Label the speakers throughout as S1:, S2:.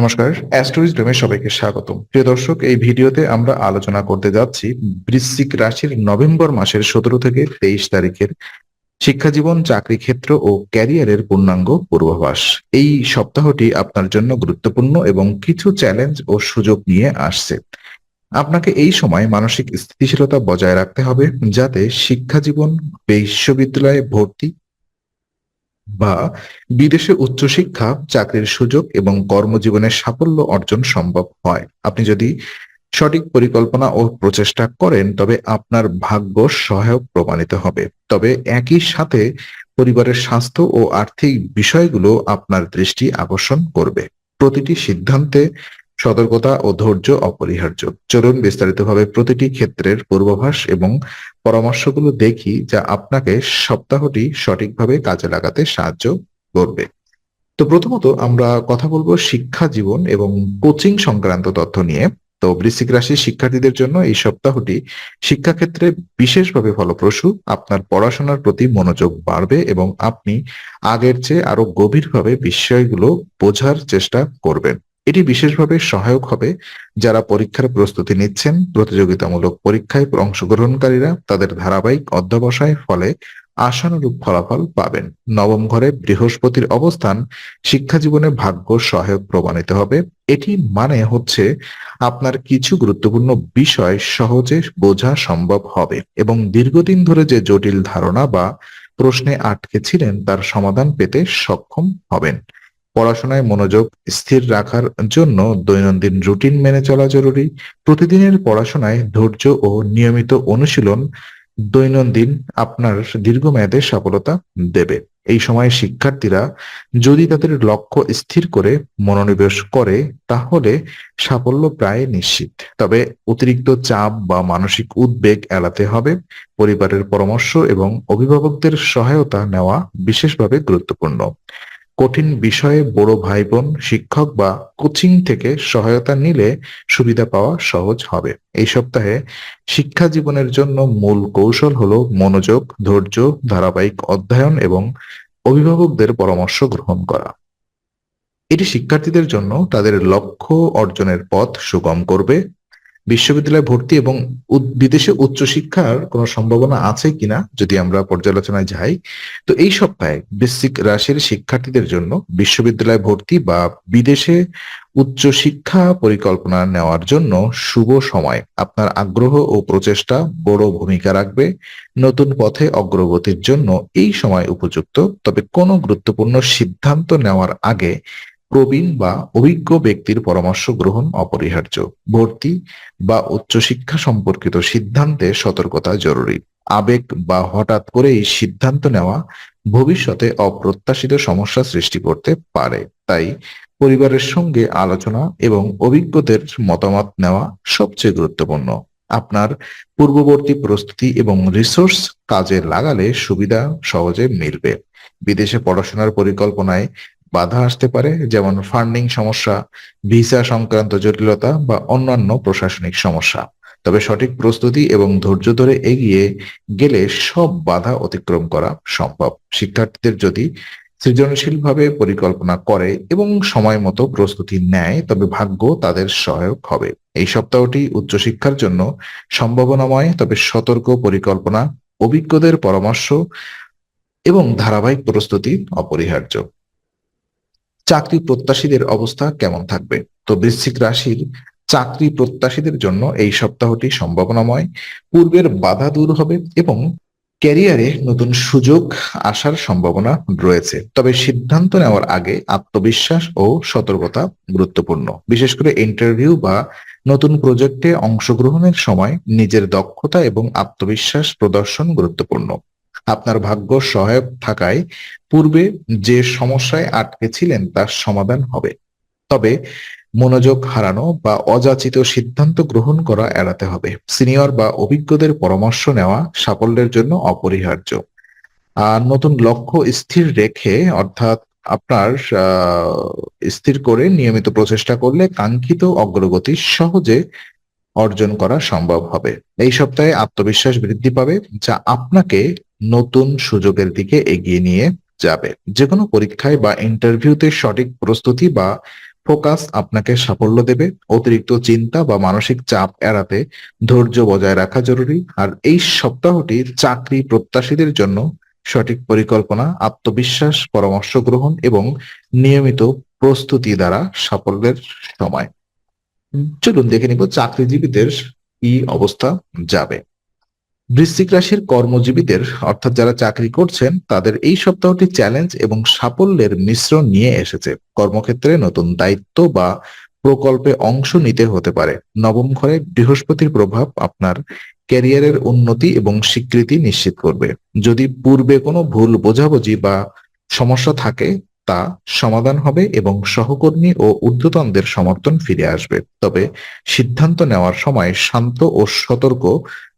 S1: নমস্কার। অ্যাস্ট্রোইজডমে সবাইকে স্বাগতম। প্রিয় দর্শক, এই ভিডিওতে আমরা আলোচনা করতে যাচ্ছি বৃশ্চিক রাশির নভেম্বর মাসের সতেরো থেকে তেইশ তারিখের শিক্ষা জীবন চাকরি ক্ষেত্র ও ক্যারিয়ারের পূর্ণাঙ্গ পূর্বাভাস। এই সপ্তাহটি আপনার জন্য গুরুত্বপূর্ণ এবং কিছু চ্যালেঞ্জ ও সুযোগ নিয়ে আসছে। আপনাকে এই সময় মানসিক স্থিতিশীলতা বজায় রাখতে হবে যাতে শিক্ষা জীবন বিশ্ববিদ্যালয়ে ভর্তি বা বিদেশে উচ্চশিক্ষা, চাকরির সুযোগ এবং কর্মজীবনের সাফল্য অর্জন সম্ভব হয়। আপনি যদি সঠিক পরিকল্পনা ও প্রচেষ্টা করেন, তবে আপনার ভাগ্য সহায়ক প্রমাণিত হবে। তবে একই সাথে পরিবারের স্বাস্থ্য ও আর্থিক বিষয়গুলো আপনার দৃষ্টি আকর্ষণ করবে। প্রতিটি সিদ্ধান্তে সতর্কতা ও ধৈর্য অপরিহার্য। চলুন বিস্তারিতভাবে প্রতিটি ক্ষেত্রের পূর্বাভাস এবং পরামর্শগুলো দেখি যা আপনাকে সপ্তাহটি সঠিকভাবে কাজে লাগাতে সাহায্য করবে। তো প্রথমত আমরা কথা বলব শিক্ষা জীবন এবং কোচিং সংক্রান্ত তথ্য নিয়ে। তো বৃশ্চিক রাশির শিক্ষার্থীদের জন্য এই সপ্তাহটি শিক্ষাক্ষেত্রে বিশেষভাবে ফলপ্রসূ। আপনার পড়াশোনার প্রতি মনোযোগ বাড়বে এবং আপনি আগের চেয়ে আরও গভীরভাবে বিষয়গুলো বোঝার চেষ্টা করবেন। এটি বিশেষভাবে সহায়ক হবে যারা পরীক্ষার প্রস্তুতি নিচ্ছেন। প্রতিযোগিতামূলক পরীক্ষায় অংশগ্রহণকারীরা তাদের ধারাবাহিক অধ্যবসায়ের ফলে আশানুরূপ ফলাফল পাবেন। নবম ঘরে বৃহস্পতির অবস্থান শিক্ষা জীবনে ভাগ্য সহায়ক প্রমাণিত হবে। এটি মানে হচ্ছে আপনার কিছু গুরুত্বপূর্ণ বিষয় সহজে বোঝা সম্ভব হবে এবং দীর্ঘদিন ধরে যে জটিল ধারণা বা প্রশ্নে আটকে ছিলেন তার সমাধান পেতে সক্ষম হবেন। পড়াশোনায় মনোযোগ স্থির রাখার জন্য দৈনন্দিন রুটিন মেনে চলা জরুরি। প্রতিদিনের পড়াশোনায় ধৈর্য ও নিয়মিত অনুশীলন দৈনন্দিন আপনার দীর্ঘমেয়াদে সফলতা দেবে। এই সময় শিক্ষার্থীরা যদি তাদের লক্ষ্য স্থির করে, মনোনিবেশ করে, তাহলে সাফল্য প্রায় নিশ্চিত। তবে অতিরিক্ত চাপ বা মানসিক উদ্বেগ এড়াতে হবে। পরিবারের পরামর্শ এবং অভিভাবকদের সহায়তা নেওয়া বিশেষভাবে গুরুত্বপূর্ণ। কঠিন বিষয়ে বড় ভাই বোন শিক্ষক বা কোচিং থেকে সহায়তা নিলে সুবিধা পাওয়া সহজ হবে। এই সপ্তাহে শিক্ষা জীবনের জন্য মূল কৌশল হলো মনোযোগ, ধৈর্য, ধারাবাহিক অধ্যয়ন এবং অভিভাবকদের পরামর্শ গ্রহণ করা। এটি শিক্ষার্থীদের জন্য তাদের লক্ষ্য অর্জনের পথ সুগম করবে। বিশ্ববিদ্যালয়ে ভর্তি এবং বিদেশে উচ্চশিক্ষার কোনো সম্ভাবনা আছে কিনা যদি আমরা পর্যালোচনায় যাই, তো এই সপ্তাহে বেসিক রাশির শিক্ষার্থীদের জন্য বিশ্ববিদ্যালয়ে ভর্তি বা বিদেশে উচ্চশিক্ষা পরিকল্পনা নেওয়ার জন্য শুভ সময়। আপনার আগ্রহ ও প্রচেষ্টা বড় ভূমিকা রাখবে নতুন পথে অগ্রগতির জন্য এই সময় উপযুক্ত। তবে কোনো গুরুত্বপূর্ণ সিদ্ধান্ত নেওয়ার আগে প্রবীণ বা অভিজ্ঞ ব্যক্তির পরামর্শ গ্রহণ অপরিহার্য। ভর্তি বা উচ্চশিক্ষা সম্পর্কিত সিদ্ধান্তে সতর্কতা জরুরি। আবেগ বা হঠাৎ করেই সিদ্ধান্ত নেওয়া ভবিষ্যতে অপ্রত্যাশিত সমস্যা সৃষ্টি করতে পারে। তাই পরিবারের সঙ্গে আলোচনা এবং অভিজ্ঞদের মতামত নেওয়া সবচেয়ে গুরুত্বপূর্ণ। আপনার পূর্ববর্তী প্রস্তুতি এবং রিসোর্স কাজে লাগালে সুবিধা সহজে মিলবে। বিদেশে পড়াশোনার পরিকল্পনায় বাধা আসতে পারে, যেমন ফান্ডিং সমস্যা, ভিসা সংক্রান্ত জটিলতা বা অন্যান্য প্রশাসনিক সমস্যা। তবে সঠিক প্রস্তুতি এবং ধৈর্য ধরে এগিয়ে গেলে সব বাধা অতিক্রম করা সম্ভব। শিক্ষার্থীদের যদি সৃজনশীলভাবে পরিকল্পনা করে এবং সময় মতো প্রস্তুতি নেয়, তবে ভাগ্য তাদের সহায়ক হবে। এই সপ্তাহটি উচ্চশিক্ষার জন্য সম্ভাবনাময়, তবে সতর্ক পরিকল্পনা, অভিজ্ঞদের পরামর্শ এবং ধারাবাহিক প্রস্তুতি অপরিহার্য। চাকরি প্রত্যাশীদের অবস্থা কেমন থাকবে? তো বৃশ্চিক রাশির চাকরি প্রত্যাশীদের জন্য এই সপ্তাহটি সম্ভাবনাময়। পূর্বের বাধা দূর হবে এবং ক্যারিয়ারে নতুন সুযোগ আসার সম্ভাবনা রয়েছে। তবে সিদ্ধান্ত নেওয়ার আগে আত্মবিশ্বাস ও সতর্কতা গুরুত্বপূর্ণ। বিশেষ করে ইন্টারভিউ বা নতুন প্রজেক্টে অংশগ্রহণের সময় নিজের দক্ষতা এবং আত্মবিশ্বাস প্রদর্শন গুরুত্বপূর্ণ। আপনার ভাগ্য সহায়ক থাকায় পূর্বে যে সমস্যায় আটকে ছিলেন তার সমাধান হবে। তবে মনোযোগ হারানো বা অযাচিত সিদ্ধান্ত গ্রহণ করা এড়াতে হবে। সিনিয়র বা অভিজ্ঞদের পরামর্শ নেওয়া সাফল্যের জন্য অপরিহার্য। আর নতুন লক্ষ্য স্থির রেখে, অর্থাৎ আপনার স্থির করে নিয়মিত প্রচেষ্টা করলে কাঙ্ক্ষিত অগ্রগতি সহজে অর্জন করা সম্ভব হবে। এই সপ্তাহে আত্মবিশ্বাস বৃদ্ধি পাবে, যা আপনাকে নতুন সুযোগের দিকে এগিয়ে নিয়ে যাবে। যে কোনো পরীক্ষায় বা ইন্টারভিউতে সঠিক প্রস্তুতি বা ফোকাস আপনাকে সাফল্য দেবে। অতিরিক্ত চিন্তা বা মানসিক চাপ এড়াতে ধৈর্য বজায় রাখা জরুরি। আর এই সপ্তাহটি চাকরি প্রত্যাশীদের জন্য সঠিক পরিকল্পনা, আত্মবিশ্বাস, পরামর্শ গ্রহণ এবং নিয়মিত প্রস্তুতি দ্বারা সাফল্যের সময়। চলুন দেখে নিব চাকরিজীবীদের কি অবস্থা যাবে। বৃশ্চিক রাশির কর্মজীবীদের, অর্থাৎ যারা চাকরি করছেন, তাদের এই সপ্তাহটি চ্যালেঞ্জ এবং সাফল্যের মিশ্রণ নিয়ে এসেছে। কর্মক্ষেত্রে নতুন দায়িত্ব বা প্রকল্পে অংশ নিতে হতে পারে। নবম ঘরে বৃহস্পতির প্রভাব আপনার ক্যারিয়ারের উন্নতি এবং স্বীকৃতি নিশ্চিত করবে। যদি পূর্বে কোনো ভুল বোঝাবুঝি বা সমস্যা থাকে, তা সমাধান হবে এবং সহকর্মী ও ঊর্ধ্বতনদের সমর্থন ফিরে আসবে। তবে সিদ্ধান্ত নেওয়ার সময় শান্ত ও সতর্ক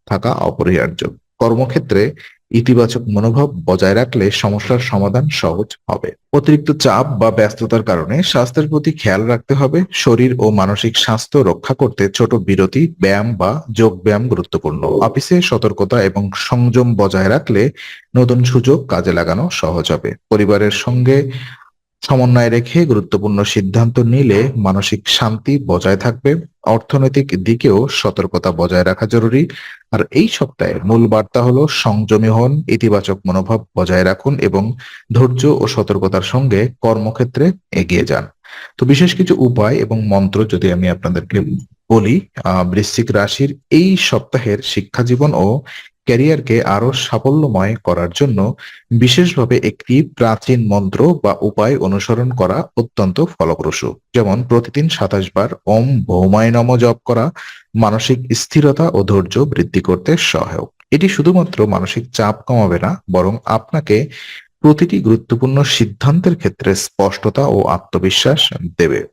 S1: থাকা অপরিহার্য। কর্মক্ষেত্রে ইতিবাচক মনোভাব বজায় রাখলে সমস্যার সমাধান সহজ হবে। অতিরিক্ত চাপ বা ব্যস্ততার কারণে স্বাস্থ্যের প্রতি খেয়াল রাখতে হবে। শরীর ও মানসিক স্বাস্থ্য রক্ষা করতে ছোট বিরতি, ব্যায়াম বা যোগ ব্যায়াম গুরুত্বপূর্ণ। অফিসে সতর্কতা এবং সংযম বজায় রাখলে নতুন সুযোগ কাজে লাগানো সহজ হবে। পরিবারের সঙ্গে সমন্বয় রেখে গুরুত্বপূর্ণ সিদ্ধান্ত নিলে মানসিক শান্তি বজায় থাকবে, অর্থনৈতিক দিকেও সতর্কতা বজায় রাখা জরুরি। আর এই সপ্তাহে মূল বার্তা হলো, সংযমী হন, ইতিবাচক মনোভাব বজায় রাখুন এবং ধৈর্য ও সতর্কতার সঙ্গে কর্মক্ষেত্রে এগিয়ে যান। তো বিশেষ কিছু উপায় এবং মন্ত্র যদি আমি আপনাদেরকে বলি বৃশ্চিক রাশির এই সপ্তাহের শিক্ষা জীবন ও ক্যারিয়ারকে আরও সাফল্যময় করার জন্য বিশেষভাবে একটি প্রাচীন মন্ত্র বা উপায় অনুসরণ করা অত্যন্ত ফলপ্রসূ। যেমন, প্রতিদিন সাতাশ বার ওম ভৌমায় নম জপ করা মানসিক স্থিরতা ও ধৈর্য বৃদ্ধি করতে সহায়ক। এটি শুধুমাত্র মানসিক চাপ কমাবে না, বরং আপনাকে প্রতিটি গুরুত্বপূর্ণ সিদ্ধান্তের ক্ষেত্রে স্পষ্টতা ও আত্মবিশ্বাস দেবে।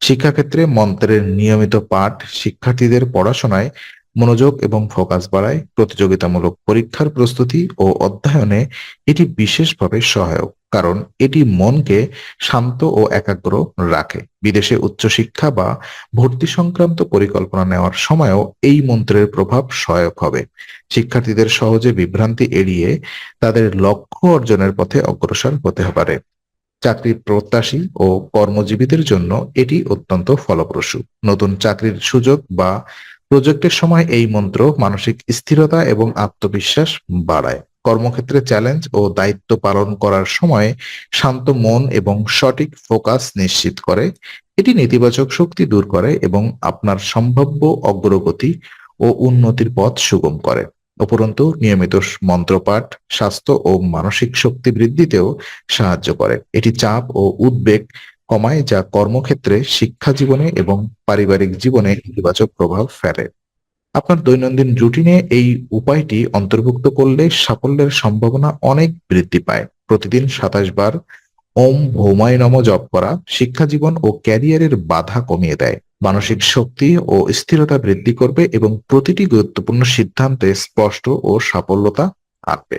S1: শিক্ষাক্ষেত্রে মন্ত্রের নিয়মিত পাঠ শিক্ষার্থীদের পড়াশোনায় মনোযোগ এবং ফোকাস বাড়ায়, প্রতিযোগিতামূলক পরীক্ষার প্রস্তুতি ও অধ্যয়নে এটি বিশেষভাবে সহায়ক, কারণ এটি মনকে শান্ত ও একাগ্র রাখে। বিদেশে উচ্চশিক্ষা বা ভর্তি সংক্রান্ত পরিকল্পনা নেওয়ার সময়ও এই মন্ত্রের প্রভাব সহায়ক হবে। শিক্ষার্থীদের সহজে বিভ্রান্তি এড়িয়ে তাদের লক্ষ্য অর্জনের পথে অগ্রসর হতে পারে। চাকরি প্রত্যাশী ও কর্মজীবীদের জন্য এটি অত্যন্ত ফলপ্রসূ। নতুন চাকরির সুযোগ বা প্রজেক্টের সময় এই মন্ত্র মানসিক স্থিরতা এবং আত্মবিশ্বাস বাড়ায়। কর্মক্ষেত্রে চ্যালেঞ্জ ও দায়িত্ব পালন করার সময় শান্ত মন এবং সঠিক ফোকাস নিশ্চিত করে। এটি নেতিবাচক শক্তি দূর করে এবং আপনার সম্ভাব্য অগ্রগতি ও উন্নতির পথ সুগম করে। উপরন্তু, নিয়মিত মন্ত্রপাঠ স্বাস্থ্য ও মানসিক শক্তি বৃদ্ধিতেও সাহায্য করে। এটি চাপ ও উদ্বেগ কমায় যা কর্মক্ষেত্রে শিক্ষা জীবনে এবং পারিবারিক জীবনে ইতিবাচক প্রভাব ফেলে। আপনার দৈনন্দিন রুটিনে এই উপায়টি অন্তর্ভুক্ত করলে সাফল্যের সম্ভাবনা অনেক বৃদ্ধি পায়। প্রতিদিন সাতাশ বার ওম ভৌমায় নম জপ করা শিক্ষা জীবন ও ক্যারিয়ারের বাধা কমিয়ে দেয়। মানসিক শক্তি ও স্থিরতা বৃদ্ধি করবে এবং প্রতিটি গুরুত্বপূর্ণ সিদ্ধান্তে স্পষ্ট ও সাফল্যতা আনবে